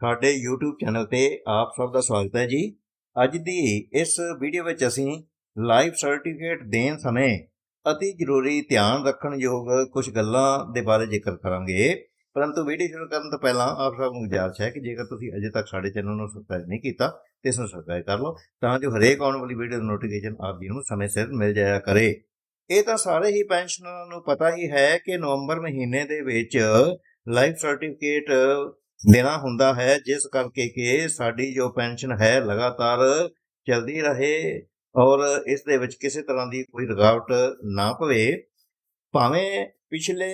ਸਾਡੇ YouTube channel ਤੇ ਆਪ ਸਭ ਦਾ ਸਵਾਗਤ ਹੈ ਜੀ। ਅੱਜ ਦੀ ਇਸ ਵੀਡੀਓ ਵਿੱਚ ਅਸੀਂ ਲਾਈਫ ਸਰਟੀਫਿਕੇਟ ਦੇਣ ਸਮੇਂ ਅਤੀ ਜ਼ਰੂਰੀ ਧਿਆਨ ਰੱਖਣ ਯੋਗ ਕੁਝ ਗੱਲਾਂ ਦੇ ਬਾਰੇ ਜ਼ਿਕਰ ਕਰਾਂਗੇ। ਪਰੰਤੂ ਵੀਡੀਓ ਸ਼ੁਰੂ ਕਰਨ ਤੋਂ ਪਹਿਲਾਂ ਆਪ ਸਭ ਨੂੰ ਗੁਜ਼ਾਰਿਸ਼ ਹੈ ਕਿ ਜੇਕਰ ਤੁਸੀਂ ਅਜੇ ਤੱਕ ਸਾਡੇ ਚੈਨਲ ਨੂੰ ਸਬਸਕ੍ਰਾਈਬ ਨਹੀਂ ਕੀਤਾ ਤੇ ਇਸ ਨੂੰ ਸਬਸਕ੍ਰਾਈਬ ਕਰ ਲਓ ਤਾਂ ਜੋ ਹਰੇਕ ਆਉਣ ਵਾਲੀ ਵੀਡੀਓ ਦੀ ਨੋਟੀਫਿਕੇਸ਼ਨ ਆਪ ਜੀ ਨੂੰ ਸਮੇਂ ਸਿਰ ਮਿਲ ਜਾਇਆ ਕਰੇ। ਇਹ ਤਾਂ ਸਾਰੇ ਹੀ ਪੈਨਸ਼ਨਰਾਂ ਨੂੰ ਪਤਾ ਹੀ ਹੈ ਕਿ ਨਵੰਬਰ ਮਹੀਨੇ ਦੇ ਵਿੱਚ ਲਾਈਫ ਸਰਟੀਫਿਕੇਟ ਦੇਣਾ ਹੁੰਦਾ ਹੈ, ਜਿਸ ਕਰਕੇ ਕਿ ਸਾਡੀ ਜੋ ਪੈਨਸ਼ਨ ਹੈ ਲਗਾਤਾਰ ਚਲਦੀ ਰਹੇ ਔਰ ਇਸ ਦੇ ਵਿੱਚ ਕਿਸੇ ਤਰ੍ਹਾਂ ਦੀ ਕੋਈ ਰੁਕਾਵਟ ਨਾ ਪਵੇ। ਭਾਵੇਂ ਪਿਛਲੇ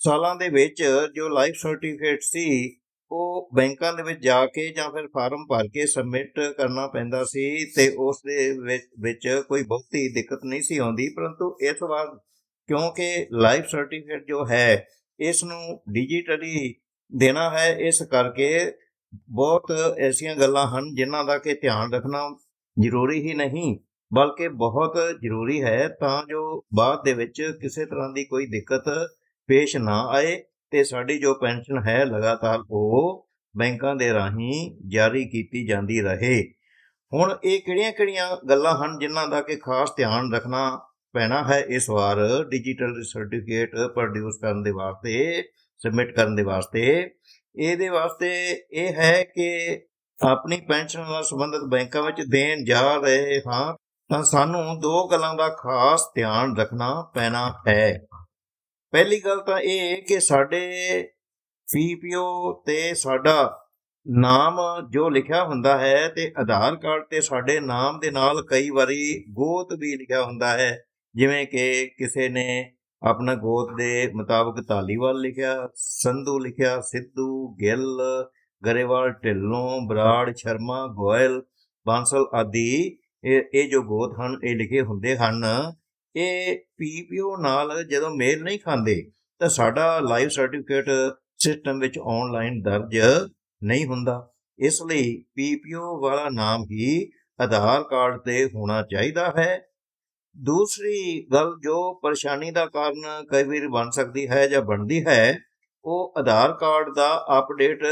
ਸਾਲਾਂ ਦੇ ਵਿੱਚ ਜੋ ਲਾਈਫ ਸਰਟੀਫਿਕੇਟ ਸੀ, ਉਹ ਬੈਂਕਾਂ ਦੇ ਵਿੱਚ ਜਾ ਕੇ ਜਾਂ ਫਿਰ ਫਾਰਮ ਭਰ ਕੇ ਸਬਮਿਟ ਕਰਨਾ ਪੈਂਦਾ ਸੀ ਤੇ ਉਸ ਦੇ ਵਿੱਚ ਵਿੱਚ ਕੋਈ ਬਹੁਤੀ ਦਿੱਕਤ ਨਹੀਂ ਸੀ ਆਉਂਦੀ। ਪਰੰਤੂ ਇਸ ਵਾਰ ਕਿਉਂਕਿ ਲਾਈਫ ਸਰਟੀਫਿਕੇਟ ਜੋ ਹੈ, ਇਸ ਨੂੰ ਡਿਜੀਟਲੀ ਦੇਣਾ ਹੈ, ਇਸ ਕਰਕੇ ਬਹੁਤ ਐਸੀਆਂ ਗੱਲਾਂ ਹਨ ਜਿਨ੍ਹਾਂ ਦਾ ਕਿ ਧਿਆਨ ਰੱਖਣਾ ਜ਼ਰੂਰੀ ਹੀ ਨਹੀਂ, ਬਲਕਿ ਬਹੁਤ ਜ਼ਰੂਰੀ ਹੈ ਤਾਂ ਜੋ ਬਾਅਦ ਦੇ ਵਿੱਚ ਕਿਸੇ ਤਰ੍ਹਾਂ ਦੀ ਕੋਈ ਦਿੱਕਤ ਪੇਸ਼ ਨਾ ਆਏ ਤੇ ਸਾਡੀ ਜੋ ਪੈਨਸ਼ਨ ਹੈ ਲਗਾਤਾਰ ਉਹ ਬੈਂਕਾਂ ਦੇ ਰਾਹੀਂ ਜਾਰੀ ਕੀਤੀ ਜਾਂਦੀ ਰਹੇ। ਹੁਣ ਇਹ ਕਿਹੜੀਆਂ-ਕਿਹੜੀਆਂ ਗੱਲਾਂ ਹਨ ਜਿਨ੍ਹਾਂ ਦਾ ਕਿ ਖਾਸ ਧਿਆਨ ਰੱਖਣਾ ਪੈਣਾ ਹੈ ਇਸ ਵਾਰ? ਡਿਜੀਟਲ ਸਰਟੀਫਿਕੇਟ ਪ੍ਰੋਡਿਊਸ ਕਰਨ ਦੇ ਵਾਸਤੇ ਸਬਮਿਟ ਕਰਨ ਦੇ ਵਾਸਤੇ। ਇਹਦੇ ਵਾਸਤੇ ਇਹ ਹੈ ਕਿ ਆਪਣੀ ਪੈਨਸ਼ਨ ਨਾਲ ਸੰਬੰਧਿਤ ਬੈਂਕਾਂ ਵਿੱਚ ਦੇਣ ਜਾ ਰਹੇ ਹਾਂ, ਤਾਂ ਸਾਨੂੰ ਦੋ ਗੱਲਾਂ ਦਾ ਖਾਸ ਧਿਆਨ ਰੱਖਣਾ ਪੈਣਾ ਹੈ। ਪਹਿਲੀ ਗੱਲ ਤਾਂ ਇਹ ਕਿ ਸਾਡੇ ਪੀਪੀਓ ਤੇ ਸਾਡਾ ਨਾਮ ਜੋ ਲਿਖਿਆ ਹੁੰਦਾ ਹੈ ਤੇ ਆਧਾਰ ਕਾਰਡ ਤੇ ਸਾਡੇ ਨਾਮ ਦੇ ਨਾਲ ਕਈ ਵਾਰੀ ਗੋਤ ਵੀ ਲਿਖਿਆ ਹੁੰਦਾ ਹੈ। ਜਿਵੇਂ ਕਿ ਕਿਸੇ ਨੇ ਆਪਣਾ ਗੋਤ ਦੇ ਮੁਤਾਬਕ ਧਾਲੀਵਾਲ ਲਿਖਿਆ, ਸੰਧੂ ਲਿਖਿਆ, ਸਿੱਧੂ, ਗਿੱਲ, ਗਰੇਵਾਲ, ਢਿੱਲੋਂ, ਬਰਾੜ, ਸ਼ਰਮਾ, ਗੋਇਲ, ਬਾਂਸਲ ਆਦਿ ਇਹ ਇਹ ਜੋ ਗੋਤ ਹਨ, ਇਹ ਲਿਖੇ ਹੁੰਦੇ ਹਨ। ਇਹ ਪੀਪੀਓ ਨਾਲ ਜਦੋਂ ਮੇਲ ਨਹੀਂ ਖਾਂਦੇ, ਤਾਂ ਸਾਡਾ ਲਾਈਵ ਸਰਟੀਫਿਕੇਟ ਸਿਸਟਮ ਵਿੱਚ ਆਨਲਾਈਨ ਦਰਜ ਨਹੀਂ ਹੁੰਦਾ। ਇਸ ਲਈ ਪੀਪੀਓ ਵਾਲਾ ਨਾਮ ਹੀ ਆਧਾਰ ਕਾਰਡ ਤੇ ਹੋਣਾ ਚਾਹੀਦਾ ਹੈ। ਦੂਸਰੀ ਗੱਲ ਜੋ ਪਰੇਸ਼ਾਨੀ ਦਾ ਕਾਰਨ ਕਈ ਵਾਰ ਬਣ ਸਕਦੀ ਹੈ ਜਾਂ ਬਣਦੀ ਹੈ, ਉਹ ਆਧਾਰ ਕਾਰਡ ਦਾ ਅਪਡੇਟ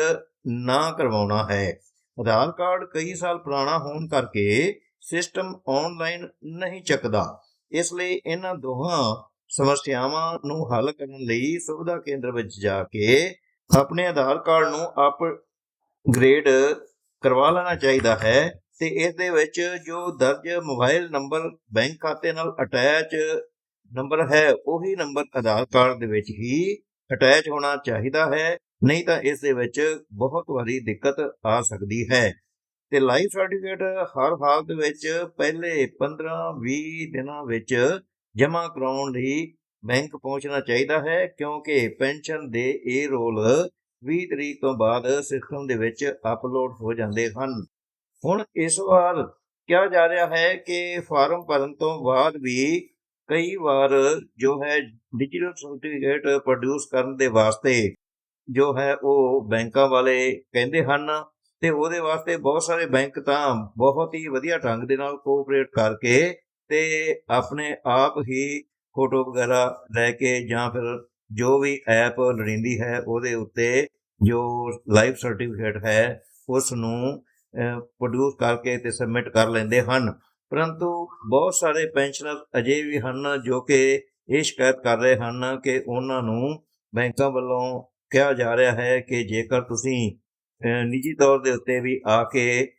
ਨਾ ਕਰਵਾਉਣਾ ਹੈ। ਆਧਾਰ ਕਾਰਡ ਕਈ ਸਾਲ ਪੁਰਾਣਾ ਹੋਣ ਕਰਕੇ ਸਿਸਟਮ ਆਨਲਾਈਨ ਨਹੀਂ ਚੱਕਦਾ। ਇਸ ਲਈ ਇਹਨਾਂ ਦੋਹਾਂ ਸਮੱਸਿਆਵਾਂ ਨੂੰ ਹੱਲ ਕਰਨ ਲਈ ਸੁਵਿਧਾ ਕੇਂਦਰ ਵਿੱਚ ਜਾ ਕੇ ਆਪਣੇ ਆਧਾਰ ਕਾਰਡ ਨੂੰ ਅਪਗ੍ਰੇਡ ਕਰਵਾ ਲੈਣਾ ਚਾਹੀਦਾ ਹੈ। ਤੇ ਇਸ ਦੇ ਵਿੱਚ ਜੋ ਦਰਜ ਮੋਬਾਈਲ ਨੰਬਰ, ਬੈਂਕ ਖਾਤੇ ਨਾਲ ਅਟੈਚ ਨੰਬਰ ਹੈ, ਉਹੀ ਨੰਬਰ ਆਧਾਰ ਕਾਰਡ ਦੇ ਵਿੱਚ ਹੀ ਅਟੈਚ ਹੋਣਾ ਚਾਹੀਦਾ ਹੈ। ਨਹੀਂ ਤਾਂ ਇਸ ਦੇ ਵਿੱਚ ਬਹੁਤ ਵਾਰੀ ਦਿੱਕਤ ਆ ਸਕਦੀ ਹੈ। ਤੇ ਲਾਈਫ ਸਰਟੀਫਿਕੇਟ ਹਰ ਹਾਲਤ ਵਿੱਚ ਪਹਿਲੇ 15-20 ਦਿਨਾਂ ਵਿੱਚ ਜਮ੍ਹਾਂ ਕਰਾਉਣ ਲਈ ਬੈਂਕ ਪਹੁੰਚਣਾ ਚਾਹੀਦਾ ਹੈ, ਕਿਉਂਕਿ ਪੈਨਸ਼ਨ ਦੇ ਇਹ ਰੋਲ 20 ਤਰੀਕ ਤੋਂ ਬਾਅਦ ਸਿਸਟਮ ਦੇ ਵਿੱਚ ਅਪਲੋਡ ਹੋ ਜਾਂਦੇ ਹਨ। ਹੁਣ ਇਸ ਵਾਰ ਕਿਹਾ ਜਾ ਰਿਹਾ ਹੈ ਕਿ ਫਾਰਮ ਭਰਨ ਤੋਂ ਬਾਅਦ ਵੀ ਕਈ ਵਾਰ ਜੋ ਹੈ ਡਿਜੀਟਲ ਸਰਟੀਫਿਕੇਟ ਪ੍ਰੋਡਿਊਸ ਕਰਨ ਦੇ ਵਾਸਤੇ ਜੋ ਹੈ ਉਹ ਬੈਂਕਾਂ ਵਾਲੇ ਕਹਿੰਦੇ ਹਨ ਤੇ ਉਹਦੇ ਵਾਸਤੇ ਬਹੁਤ ਸਾਰੇ ਬੈਂਕ ਤਾਂ ਬਹੁਤ ਹੀ ਵਧੀਆ ਢੰਗ ਦੇ ਨਾਲ ਕੋਆਪਰੇਟ ਕਰਕੇ ਤੇ ਆਪਣੇ ਆਪ ਹੀ ਫੋਟੋ ਵਗੈਰਾ ਲੈ ਕੇ ਜਾਂ ਫਿਰ ਜੋ ਵੀ ਐਪ ਲੜਿੰਦੀ ਹੈ ਉਹਦੇ ਉੱਤੇ ਜੋ ਲਾਈਵ ਸਰਟੀਫਿਕੇਟ ਹੈ ਉਸ ਨੂੰ ਪ੍ਰੋਡਿਊਸ ਕਰਕੇ ਤੇ ਸਬਮਿਟ ਕਰ ਲੈਂਦੇ ਹਨ। ਪਰੰਤੂ ਬਹੁਤ ਸਾਰੇ ਪੈਨਸ਼ਨਰ ਅਜੇ ਵੀ ਹਨ ਜੋ ਕਿ ਇਹ ਸ਼ਿਕਾਇਤ ਕਰ ਰਹੇ ਹਨ ਕਿ ਉਹਨਾਂ ਨੂੰ ਬੈਂਕਾਂ ਵੱਲੋਂ ਕਿਹਾ ਜਾ ਰਿਹਾ ਹੈ ਕਿ ਜੇਕਰ ਤੁਸੀਂ ਨਿੱਜੀ ਤੌਰ ਦੇ ਉੱਤੇ ਵੀ ਆ ਕੇ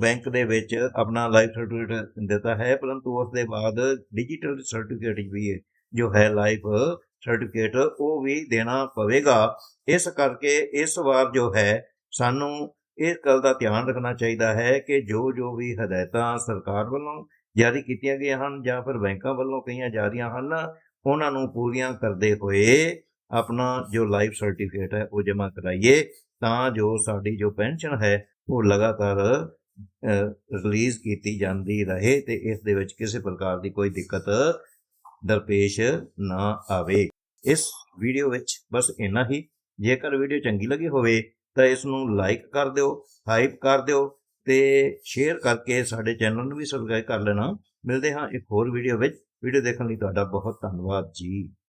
ਬੈਂਕ ਦੇ ਵਿੱਚ ਆਪਣਾ ਲਾਈਫ ਸਰਟੀਫਿਕੇਟ ਦਿੱਤਾ ਹੈ, ਪਰੰਤੂ ਉਸ ਦੇ ਬਾਅਦ ਡਿਜੀਟਲ ਸਰਟੀਫਿਕੇਟ ਵੀ ਹੈ, ਜੋ ਹੈ ਲਾਈਫ ਸਰਟੀਫਿਕੇਟ ਉਹ ਵੀ ਦੇਣਾ ਪਵੇਗਾ। ਇਸ ਕਰਕੇ ਇਸ ਵਾਰ ਜੋ ਹੈ, ਸਾਨੂੰ ਇਸ ਗੱਲ ਦਾ ਧਿਆਨ ਰੱਖਣਾ ਚਾਹੀਦਾ ਹੈ ਕਿ ਜੋ ਜੋ ਵੀ ਹਦਾਇਤਾਂ ਸਰਕਾਰ ਵੱਲੋਂ ਜਾਰੀ ਕੀਤੀਆਂ ਗਈਆਂ ਹਨ ਜਾਂ ਫਿਰ ਬੈਂਕਾਂ ਵੱਲੋਂ ਕਈਆਂ ਜਾ ਰਹੀਆਂ ਹਨ, ਉਹਨਾਂ ਨੂੰ ਪੂਰੀਆਂ ਕਰਦੇ ਹੋਏ ਆਪਣਾ ਜੋ ਲਾਈਫ ਸਰਟੀਫਿਕੇਟ ਹੈ ਉਹ ਜਮ੍ਹਾਂ ਕਰਾਈਏ ਤਾਂ ਜੋ ਸਾਡੀ ਜੋ ਪੈਨਸ਼ਨ ਹੈ ਉਹ ਲਗਾਤਾਰ ਰਿਲੀਜ਼ ਕੀਤੀ ਜਾਂਦੀ ਰਹੇ ਤੇ ਇਸ ਦੇ ਵਿੱਚ ਕਿਸੇ ਪ੍ਰਕਾਰ ਦੀ ਕੋਈ ਦਿੱਕਤ ਦਰਪੇਸ਼ ਨਾ ਆਵੇ। ਇਸ ਵੀਡੀਓ ਵਿੱਚ ਬਸ ਇੰਨਾ ਹੀ। ਜੇਕਰ ਵੀਡੀਓ ਚੰਗੀ ਲੱਗੀ ਹੋਵੇ ਤਾਂ ਇਸ ਨੂੰ ਲਾਈਕ ਕਰ ਦਿਓ ਹਾਈਪ ਕਰ ਦਿਓ ਤੇ ਸ਼ੇਅਰ ਕਰਕੇ ਸਾਡੇ ਚੈਨਲ ਨੂੰ ਵੀ ਸਬਸਕ੍ਰਾਈਬ ਕਰ ਲੈਣਾ। ਮਿਲਦੇ ਹਾਂ ਇੱਕ ਹੋਰ ਵੀਡੀਓ ਵਿੱਚ। ਵੀਡੀਓ ਦੇਖਣ ਲਈ ਤੁਹਾਡਾ ਬਹੁਤ ਧੰਨਵਾਦ ਜੀ।